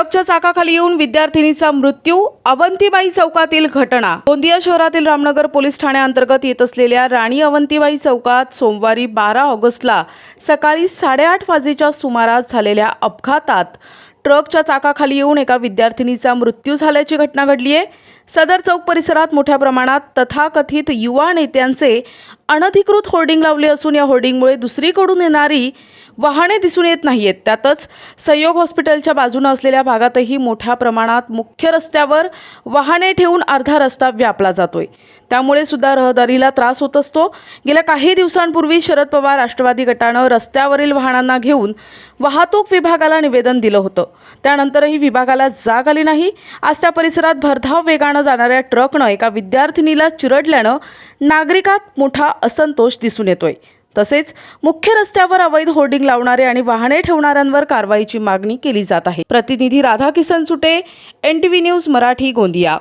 ट्रकच्या चाकाखाली येऊन विद्यार्थिनीचा मृत्यू अवंतीबाई चौकातील घटना. गोंदिया शहरातील रामनगर पोलीस ठाण्याअंतर्गत येत असलेल्या राणी अवंतीबाई चौकात सोमवारी बारा ऑगस्टला सकाळी साडेआठ वाजेच्या सुमारास झालेल्या अपघातात ट्रकच्या चाकाखाली येऊन एका विद्यार्थिनीचा मृत्यू झाल्याची घटना घडली आहे सदर चौक परिसरात मोठ्या प्रमाणात तथाकथित युवा नेत्यांचे अनधिकृत होर्डिंग लावले असून या होर्डिंगमुळे दुसरीकडून येणारी वाहने दिसून येत नाही आहेत त्यातच संयोग हॉस्पिटलच्या बाजूनं असलेल्या भागातही मोठ्या प्रमाणात मुख्य रस्त्यावर वाहने ठेवून अर्धा रस्ता व्यापला जातोय. त्यामुळे सुद्धा रहदारीला त्रास होत असतो. गेल्या काही दिवसांपूर्वी शरद पवार राष्ट्रवादी गटानं रस्त्यावरील वाहनांना घेऊन वाहतूक विभागाला निवेदन दिलं होतं. त्यानंतरही विभागाला जाग आली नाही. आज त्या परिसरात भरधाव वेगानं जाणाऱ्या ट्रकनं एका विद्यार्थिनीला चिरडल्यानं नागरिकात मोठा असंतोष दिसून येतोय. तसेच मुख्य रस्त्यावर अवैध होर्डिंग लावणारे आणि वाहने ठेवणाऱ्यांवर कारवाईची मागणी केली जात आहे. प्रतिनिधी Radha Kisan Sute N T V news Marathi Gondia.